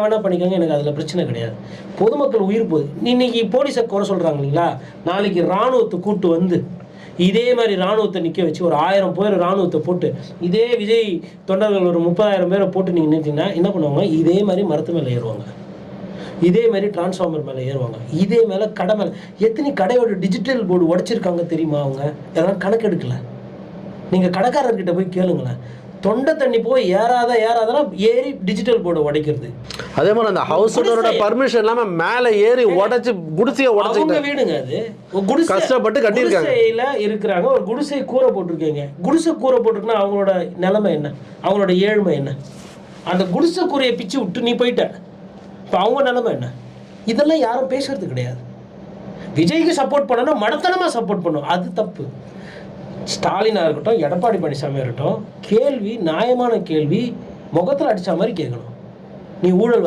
வேணா பண்ணிக்கோங்க எனக்கு அதில் பிரச்சனை கிடையாது. பொதுமக்கள் உயிர் போகுது இன்னைக்கு போலீஸை குறை சொல்கிறாங்க இல்லைங்களா? நாளைக்கு இராணுவத்தை கூட்டு வந்து இதே மாதிரி இராணுவத்தை நிற்க வச்சு ஒரு ஆயிரம் பேர் இராணுவத்தை போட்டு இதே விஜய் தொண்டர்கள் ஒரு முப்பதாயிரம் பேரை போட்டு நீங்கள் நிறுத்திங்கன்னா என்ன பண்ணுவாங்க? இதே மாதிரி மரத்து மேலே ஏறுவாங்க. இதே மாதிரி டிரான்ஸ்ஃபார்மர் மேலே ஏறுவாங்க. இதே மேலே கடை மேலே எத்தனை கடையோட டிஜிட்டல் போர்டு உடைச்சிருக்காங்க தெரியுமா அவங்க? இதெல்லாம் கணக்கெடுக்கல. நீங்கள் கடைக்காரர்கிட்ட போய் கேளுங்களேன். தொண்டை தண்ணி போய் ஏறாத ஏறாதனா ஏறி டிஜிட்டல் போர்டை உடைக்கிறது. அதே மாதிரி அந்த ஹவுஸ் ஓனரோட. பர்மிஷன் இல்லாம மேல ஏறி உடைச்சு குடிசைய அவங்க உடைச்சு வீடுங்க அது. குடிசை கஷ்டப்பட்டு கட்டியிருக்காங்க. குடிசையில இருக்கிறாங்க. ஒரு குடிசை கூரை போட்டிருக்கீங்க. குடிசை கூரை போட்டிருக்குன்னா அவங்களோட நிலைமை என்ன? அவங்களோட ஏழ்மை என்ன? அந்த குடிசை கூரையை பிச்சு விட்டு நீ போயிட்ட. இப்போ அவங்க நிலைமை என்ன? இதெல்லாம் யாரும் பேசுறது கிடையாது. விஜய்க்கு சப்போர்ட் பண்ணணும் மடத்தனமா சப்போர்ட் பண்ணும். அது தப்பு. ஸ்டாலினா இருக்கட்டும் எடப்பாடி பழனிசாமியாக இருக்கட்டும் கேள்வி நியாயமான கேள்வி முகத்தில் அடிச்ச மாதிரி கேட்கணும். நீ ஊழல்